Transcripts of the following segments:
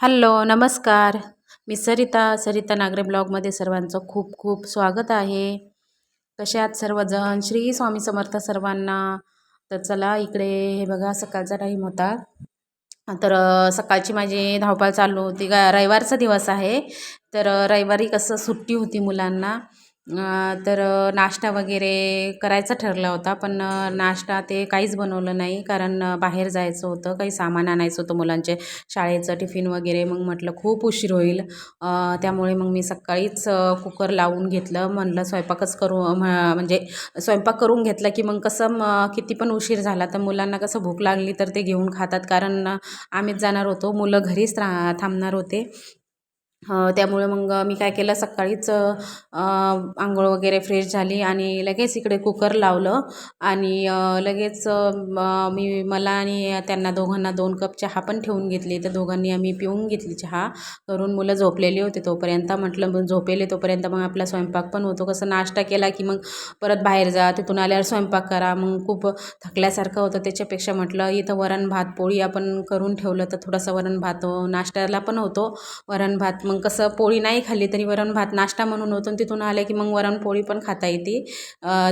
Hello नमस्कार. मी सरिता सरिता नागरे ब्लॉगमध्ये सर्वांचं खूप खूप स्वागत आहे. कसे आहात सर्वजण? श्री स्वामी समर्थ सर्वांना. तर चला इकडे हे बघा सकाळचा टाईम होता. तर सकाळची माझी धावपळ चालू होती. गा रविवारचा दिवस आहे. तर रविवारी कसं सुट्टी होती मुलांना. तर नाश्ता वगैरे करायचा ठरला होता पण नाश्ता ते काहीच बनवलं नाही कारण बाहेर जायचं होतं काही सामान आणायचं होतं मुलांचे शाळेचं टिफिन वगैरे मग म्हटलं खूप उशीर होईल. त्यामुळे मग मी सकाळीच कुकर लावून घेतलं म्हणलं स्वयंपाकच करू म्ह- म्हणजे स्वयंपाक करून घेतला की मग कसं मग किती पण उशीर झाला तर मुलांना कसं भूक लागली तर ते घेऊन खातात कारण आम्हीच जाणार होतो मुलं घरीच रा थांबणार होते. त्यामुळे मग मी काय केलं सकाळीच आंघोळ वगैरे फ्रेश झाली आणि लगेच इकडे कुकर लावलं आणि लगेच मी मला आणि त्यांना दोघांना दोन कप चहा पण ठेवून घेतली. तर दोघांनी आम्ही पिऊन घेतली चहा. करून मुलं झोपलेली होती तोपर्यंत. म्हटलं मग झोपेले तोपर्यंत मग आपला स्वयंपाक पण होतो. कसं नाश्ता केला की मग परत बाहेर जा. तिथून आल्यावर स्वयंपाक करा. मग खूप थकल्यासारखं होतं त्याच्यापेक्षा म्हटलं इथं वरण भात पोळी आपण करून ठेवलं तर थोडासा वरण भात नाश्त्याला पण होतो. वरण भात मग कसं पोळी नाही खाल्ली तरी वरण भात नाश्ता म्हणून होतो. तिथून आले की मग वरण पोळी पण खाता येते.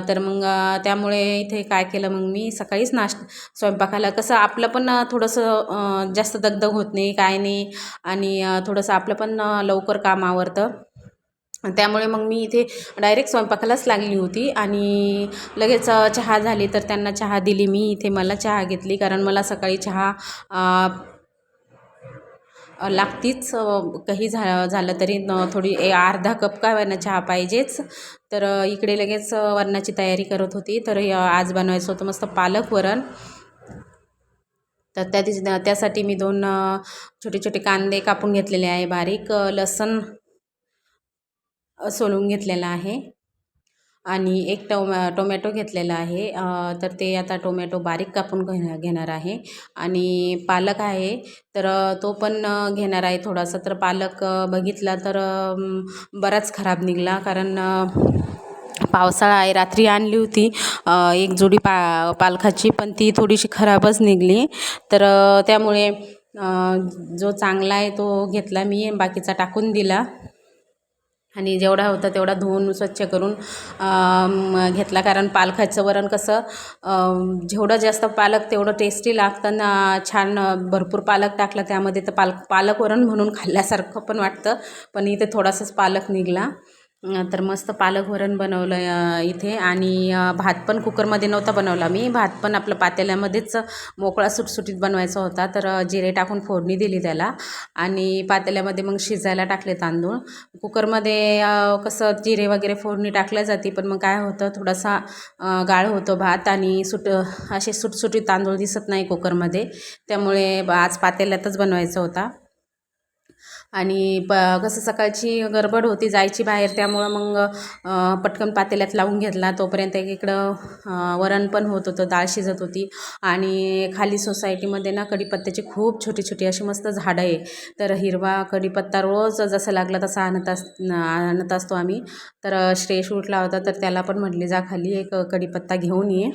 तर मग त्यामुळे इथे काय केलं मग मी सकाळीच नाश्त स्वयंपाकाला. कसं आपलं पण थोडंसं जास्त दगदग होत नाही काय नाही. आणि थोडंसं आपलं पण लवकर काम आवरतं. त्यामुळे मग मी इथे डायरेक्ट स्वयंपाकालाच लागली होती. आणि लगेच चहा झाली तर त्यांना चहा दिली मी. इथे मला चहा घेतली. कारण मला सकाळी चहा लागतीच काही झा झालं तरी न थोडी ए अर्धा कप का वरण चहा पाहिजेच. तर इकडे लगेच वरणाची तयारी करत होती. तर आज बनवायचं होतं मस्त पालक वरण. तर त्या दिवशी त्यासाठी मी दोन छोटे छोटे कांदे कापून घेतलेले आहे बारीक. लसण लसूण सोलून घेतलेला आहे. आणि एक टोमॅ टोमॅटो घेतलेला आहे. तर ते आता टोमॅटो बारीक कापून घेणार घेणार आहे. आणि पालक आहे तर तो पण घेणार आहे थोडासा. तर पालक बघितला तर बराच खराब निघाला. कारण पावसाळा आहे रात्री आणली होती. एक जोडी पा पालखाची पण ती थोडीशी खराबच निघाली. तर त्यामुळे जो चांगला आहे तो घेतला मी. बाकीचा टाकून दिला. आणि जेवढा होता तेवढा धुवून स्वच्छ करून घेतला. कारण पालकाचं वरण कसं जेवढं जास्त पालक तेवढं टेस्टी लागतं ना छान भरपूर पालक टाकला. त्यामध्ये तर पालक पालक वरण म्हणून खाल्ल्यासारखं पण वाटतं. पण इथे थोडासाच पालक निघाला. तर मस्त पालक वरण बनवलं इथे. आणि भात पण कुकरमध्ये नव्हता बनवला मी. भात पण आपलं पातेल्यामध्येच मोकळा सुटसुटीत बनवायचा होता. तर जिरे टाकून फोडणी दिली त्याला. आणि पातेल्यामध्ये मग शिजायला टाकले तांदूळ. कुकरमध्ये कसं जिरे वगैरे फोडणी टाकल्या जाते पण मग काय होतं थोडासा गाळ होतो भात आणि सुट असे सुटसुटीत तांदूळ दिसत नाही कुकरमध्ये. त्यामुळे आज पातेल्यातच बनवायचा होता. आणि प कसं सकाळची गडबड होती जायची बाहेर त्यामुळं मग पटकन पातेल्यात लावून घेतला. तोपर्यंत एक इकडं वरण पण होत होतं डाळ शिजत होती. आणि खाली सोसायटीमध्ये ना कढीपत्त्याची खूप छोटी छोटी अशी मस्त झाडं आहे. तर हिरवा कढीपत्ता रोज जसा लागला तसा आणत अस आणत असतो आम्ही. तर श्रेयश उठला होता तर त्याला पण म्हटले जा खाली एक कढीपत्ता घेऊन ये.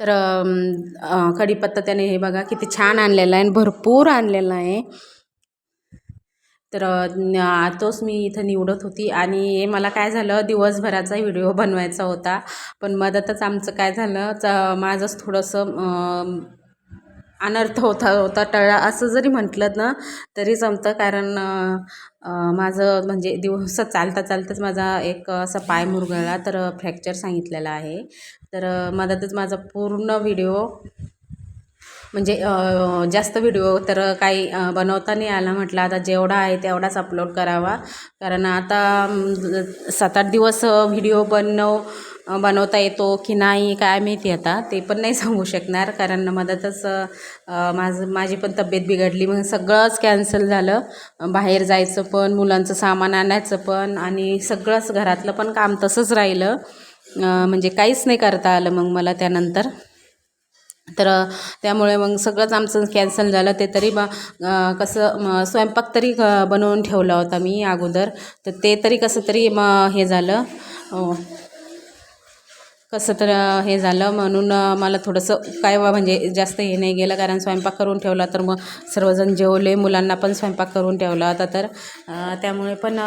तर कढीपत्ता त्याने हे बघा किती छान आणलेला आहे आणि भरपूर आणलेला आहे. तर तोच मी इथं निवडत होती. आणि मला काय झालं दिवसभराचा व्हिडिओ बनवायचा होता. पण मधातच आमचं काय झालं च माझंच थोडंसं अनर्थ होता होता टळा असं जरी म्हटलं ना तरी जमतं. कारण माझं म्हणजे दिवस चालता चालताच माझा एक असा पाय मुरगळला तर फ्रॅक्चर सांगितलेला आहे. तर मधातच माझा पूर्ण व्हिडिओ म्हणजे जास्त व्हिडिओ तर काही बनवता नाही आला म्हटलं. आता जेवढा आहे तेवढाच अपलोड करावा. कारण आता सात आठ दिवस व्हिडिओ बनव बनवता येतो की नाही काय माहिती आता. ते पण नाही सांगू शकणार. कारण मधातच अ, माझं माझी पण तब्येत बिघडली. मग सगळंच कॅन्सल झालं. बाहेर जायचं पण मुलांचं सामान आणायचं पण आणि सगळंच घरातलं पण काम तसंच राहिलं. म्हणजे काहीच नाही करता आलं मग मला त्यानंतर. तर त्यामुळे मग सगळंच आमचं कॅन्सल झालं. ते तरी ब कसं म स्वयंपाक तरी बनवून ठेवला होता मी अगोदर. तर ते तरी कसं तरी मग हे झालं. कसं तर हे झालं. म्हणून मला थोडंसं काय म्हणजे जास्त हे नाही गेलं. कारण स्वयंपाक करून ठेवला तर मग सर्वजण जेवले. मुलांना पण स्वयंपाक करून ठेवला होता तर. त्यामुळे पण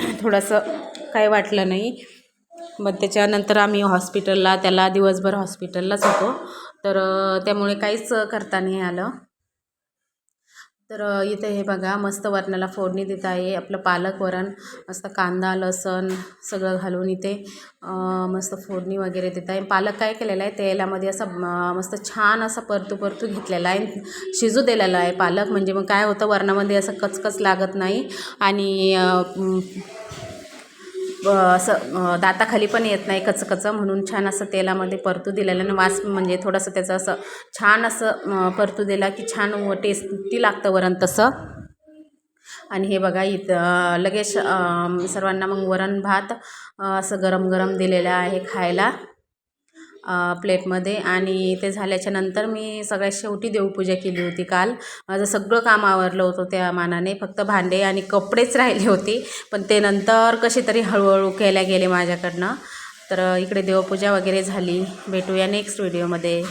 थोडंसं काय वाटलं नाही. मग त्याच्यानंतर आम्ही हॉस्पिटलला त्याला दिवसभर हॉस्पिटललाच होतो. तर त्यामुळे काहीच करता नाही आलं. तर इथे हे बघा मस्त वरणाला फोडणी देत आहे. आपलं पालक वरण मस्त कांदा लसण सगळं घालून इथे मस्त फोडणी वगैरे देत आहे. पालक काय केलेलं आहे तेलामध्ये असं मस्त छान असं परतू परतू घेतलेला आहे. शिजू दिलेला आहे पालक. म्हणजे मग काय होतं वरणामध्ये असं कचकच लागत नाही. आणि असं दाताखाली पण येत नाही कचकचं म्हणून छान असं तेलामध्ये परतू दिलेलं आणि वास म्हणजे थोडंसं त्याचं असं छान असं परतू दिला की छान टेस्टी लागतं वरण तसं. आणि हे बघा इथं लगेच सर्वांना मग वरण भात असं गरम गरम दिलेलं आहे खायला. प्लेटमध्ये आणि ते झाल्याच्यानंतर मी सगळ्यात शेवटी देवपूजा केली होती काल. माझं सगळं काम आवरलं होतं त्या मानाने. फक्त भांडे आणि कपडेच राहिले होते. पण ते नंतर कसे तरी हळूहळू केल्या गेले माझ्याकडनं. तर इकडे देवपूजा वगैरे झाली. भेटूया नेक्स्ट व्हिडिओमध्ये